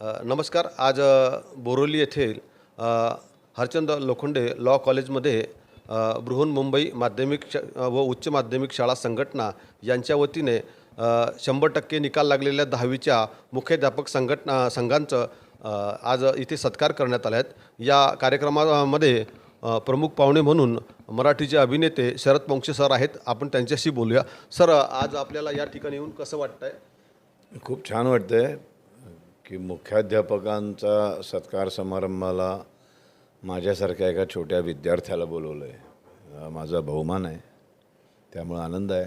नमस्कार. आज बोरोली येथील हरचंद लोखंडे लॉ कॉलेजमध्ये बृहन मुंबई माध्यमिक श व उच्च माध्यमिक शाळा संघटना यांच्या वतीने शंभर टक्के निकाल लागलेल्या दहावीच्या मुख्याध्यापक संघटना संघांचं आज इथे सत्कार करण्यात आले आहेत या कार्यक्रमामध्ये प्रमुख पाहुणे म्हणून मराठीचे अभिनेते शरद पंक्षे सर आहेत. आपण त्यांच्याशी बोलूया. सर आज आपल्याला या ठिकाणी येऊन कसं वाटतं आहे खूप छान वाटतं आहे की मुख्याध्यापकांचा सत्कार समारंभाला माझ्यासारख्या एका छोट्या विद्यार्थ्याला बोलवलं आहे माझा बहुमान आहे. त्यामुळं आनंद आहे.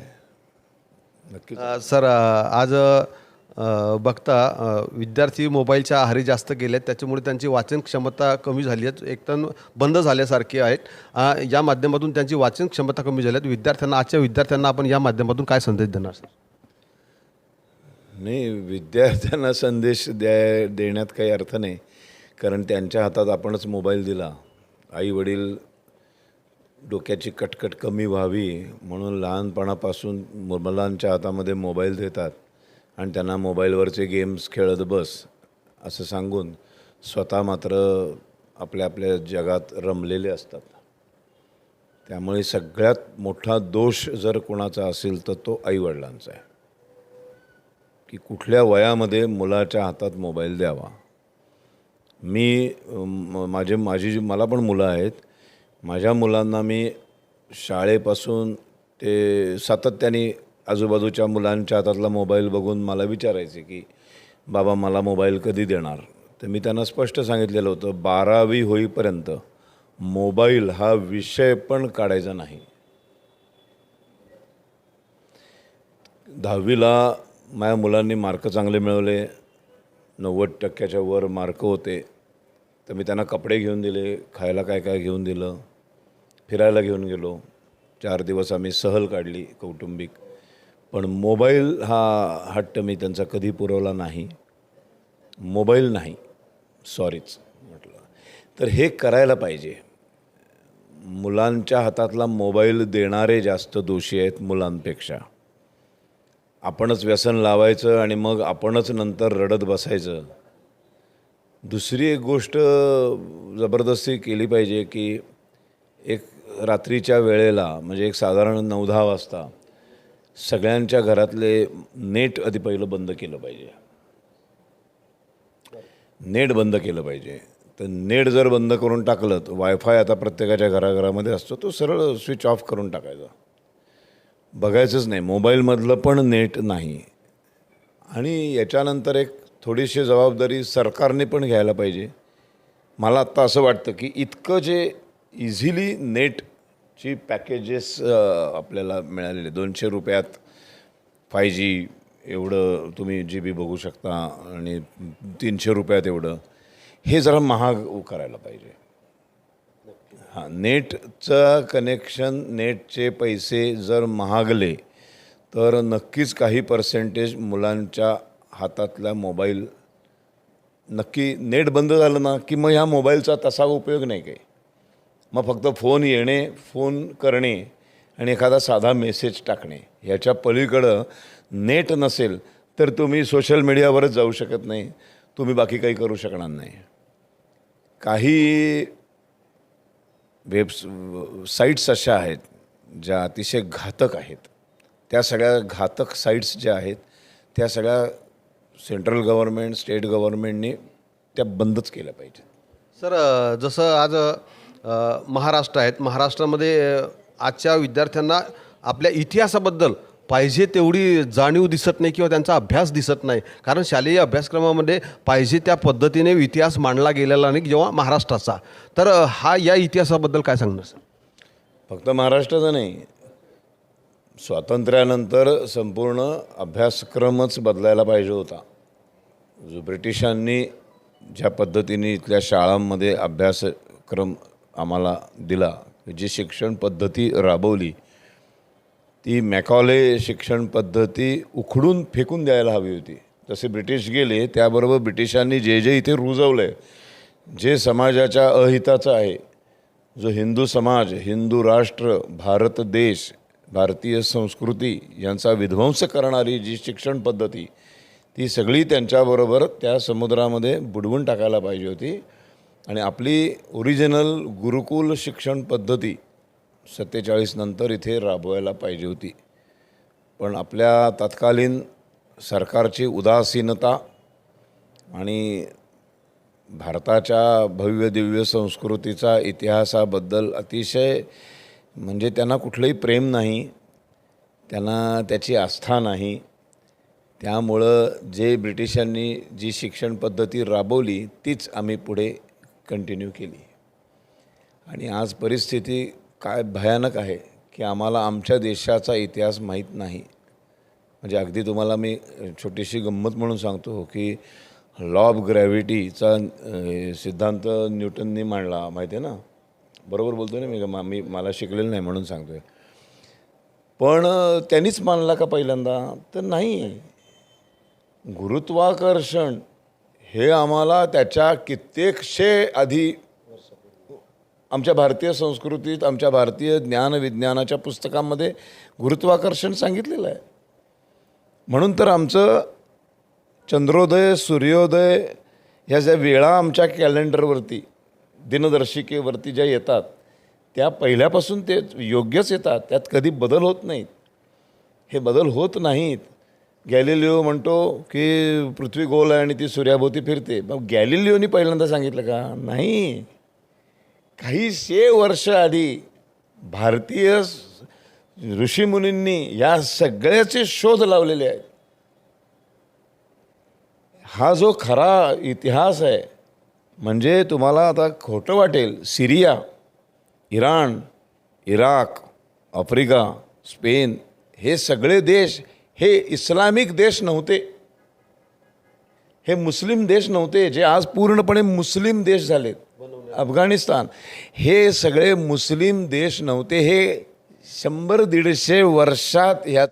नक्की सर आज बघता विद्यार्थी मोबाईलच्या आहारी जास्त गेले आहेत त्याच्यामुळे त्यांची वाचन क्षमता कमी झाली आहे. तर बंद झाल्यासारखी आहेत. या माध्यमातून त्यांची वाचन क्षमता कमी झाली आहेत विद्यार्थ्यांना आजच्या विद्यार्थ्यांना आपण या माध्यमातून काय संदेश देणार सर? नाही विद्यार्थ्यांना संदेश द्या देण्यात काही अर्थ नाही. कारण त्यांच्या हातात आपणच मोबाईल दिला. आई वडील डोक्याची कटकट कमी व्हावी म्हणून लहानपणापासून मुलांच्या हातामध्ये मोबाईल देतात आणि त्यांना मोबाईलवरचे गेम्स खेळत बस असं सांगून स्वतः मात्र आपल्या आपल्या जगात रमलेले असतात. त्यामुळे सगळ्यात मोठा दोष जर कोणाचा असेल तर तो आईवडिलांचा आहे. की कुठल्या वयामध्ये मुलाच्या हातात मोबाईल द्यावा. मी माझे माझी जी मला पण मुलं आहेत. माझ्या मुलांना मी शाळेपासून ते सातत्याने आजूबाजूच्या मुलांच्या हातातला मोबाईल बघून मला विचारायचे की बाबा मला मोबाईल कधी देणार? तर मी त्यांना स्पष्ट सांगितलेलं होतं बारावी होईपर्यंत मोबाईल हा विषय पण काढायचा नाही. दहावीला माझ्या मुलांनी मार्क चांगले मिळवले. नव्वद टक्क्याच्या वर मार्क होते. तर मी त्यांना कपडे घेऊन दिले खायला काय काय घेऊन दिलं फिरायला घेऊन गेलो. चार दिवस आम्ही सहल काढली कौटुंबिक. पण मोबाईल हा हट्ट मी त्यांचा कधी पुरवला नाही. मोबाईल नाही. सॉरीच म्हटलं. तर हे करायला पाहिजे. मुलांच्या हातातला मोबाईल देणारे जास्त दोषी आहेत मुलांपेक्षा. आपणच व्यसन लावायचं आणि मग आपणच नंतर रडत बसायचं. दुसरी एक गोष्ट जबरदस्ती केली पाहिजे की एक रात्रीच्या वेळेला म्हणजे एक साधारण नऊ दहा वाजता सगळ्यांच्या घरातले नेट आधी पहिलं बंद केलं पाहिजे. नेट बंद केलं पाहिजे. तर नेट जर बंद करून टाकलं तर वायफाय आता प्रत्येकाच्या घराघरामध्ये असतो तो सरळ स्विच ऑफ करून टाकायचा. बघायचंच नाही. मोबाईलमधलं पण नेट नाही. आणि याच्यानंतर एक थोडीशी जबाबदारी सरकारने पण घ्यायला पाहिजे. मला आत्ता असं वाटतं की इतकं जे इझिली नेटची पॅकेजेस आपल्याला मिळालेले दोनशे रुपयात फाय जी एवढं तुम्ही जी बी बघू शकता आणि तीनशे रुपयात एवढं. हे जरा महाग करायला पाहिजे. हां नेटचं कनेक्शन नेटचे पैसे जर महागले तर नक्कीच काही पर्सेंटेज मुलांच्या हातातल्या मोबाईल नक्की नेट बंद झालं ना की मग ह्या मोबाईलचा तसा उपयोग नाही काही. मग फक्त फोन येणे फोन करणे आणि एखादा साधा मेसेज टाकणे. ह्याच्या पलीकडं नेट नसेल तर तुम्ही सोशल मीडियावरच जाऊ शकत नाही. तुम्ही बाकी काही करू शकणार नाही. काही वेब्स साईट्स अशा आहेत ज्या अतिशय घातक आहेत. त्या सगळ्या घातक साईट्स ज्या आहेत त्या सगळ्या सेंट्रल गव्हर्नमेंट स्टेट गव्हर्नमेंटने त्या बंदच केल्या पाहिजेत. सर जसं आज महाराष्ट्र आहेत महाराष्ट्रामध्ये आजच्या विद्यार्थ्यांना आपल्या इतिहासाबद्दल पाहिजे तेवढी जाणीव दिसत नाही किंवा त्यांचा अभ्यास दिसत नाही. कारण शालेय अभ्यासक्रमामध्ये पाहिजे त्या पद्धतीने इतिहास मांडला गेलेला नाही जेव्हा महाराष्ट्राचा. तर हा या इतिहासाबद्दल काय सांगणार सर? फक्त महाराष्ट्राचा नाही. स्वातंत्र्यानंतर संपूर्ण अभ्यासक्रमच बदलायला पाहिजे होता. जो ब्रिटिशांनी ज्या पद्धतीने इथल्या शाळांमध्ये अभ्यासक्रम आम्हाला दिला जी शिक्षण पद्धती राबवली ती मॅकॉले शिक्षण पद्धती उखडून फेकून द्यायला हवी होती. जसे ब्रिटिश गेले त्याबरोबर ब्रिटिशांनी जे जे इथे रुजवलं आहे जे समाजाच्या अहिताचं आहे जो हिंदू समाज हिंदू राष्ट्र भारत देश भारतीय संस्कृती यांचा विध्वंस करणारी जी शिक्षण पद्धती ती सगळी त्यांच्याबरोबर त्या समुद्रामध्ये बुडवून टाकायला पाहिजे होती. आणि आपली ओरिजिनल गुरुकुल शिक्षण पद्धती सत्तेचाळीस नंतर इथे राबवायला पाहिजे होती. पण आपल्या तत्कालीन सरकारची उदासीनता आणि भारताच्या भव्य दिव्य संस्कृतीचा इतिहासाबद्दल अतिशय म्हणजे त्यांना कुठलंही प्रेम नाही त्यांना त्याची आस्था नाही. त्यामुळं जे ब्रिटिशांनी जी शिक्षण पद्धती राबवली तीच आम्ही पुढे कंटिन्यू केली. आणि आज परिस्थिती काय भयानक आहे की आम्हाला आमच्या देशाचा इतिहास माहीत नाही. म्हणजे अगदी तुम्हाला मी छोटीशी गंमत म्हणून सांगतो की लॉ ऑफ ग्रॅव्हिटीचा सिद्धांत न्यूटननी मांडला माहिती आहे ना? बरोबर बोलतो ना मी? मा- मी मला शिकलेलं नाही म्हणून सांगतोय. पण त्यांनीच मानला का पहिल्यांदा? तर नाही. गुरुत्वाकर्षण हे आम्हाला त्याच्या कित्येकशे आधी आमच्या भारतीय संस्कृतीत आमच्या भारतीय ज्ञान विज्ञानाच्या पुस्तकांमध्ये गुरुत्वाकर्षण सांगितलेलं आहे. म्हणून तर आमचं चंद्रोदय सूर्योदय ह्या ज्या वेळा आमच्या कॅलेंडरवरती दिनदर्शिकेवरती ज्या येतात त्या पहिल्यापासून ते योग्यच येतात त्यात कधी बदल होत नाहीत. हे बदल होत नाहीत. गॅलिलिओ म्हणतो की पृथ्वी गोल आहे आणि ती सूर्याभोवती फिरते. मग गॅलिलिओनी पहिल्यांदा सांगितलं का? नाही. काही शे वर्ष आधी भारतीय ऋषीमुनींनी या सगळ्याचे शोध लावलेले आहेत. हा जो खरा इतिहास आहे म्हणजे तुम्हाला आता खोटं वाटेल Syria Iran Iraq Africa Spain हे सगळे देश हे इस्लामिक देश नव्हते. हे मुस्लिम देश नव्हते जे आज पूर्णपणे मुस्लिम देश झालेत. अफगाणिस्तान. हे सगळे मुस्लिम देश नव्हते हे शंभर दीडशे वर्षात ह्या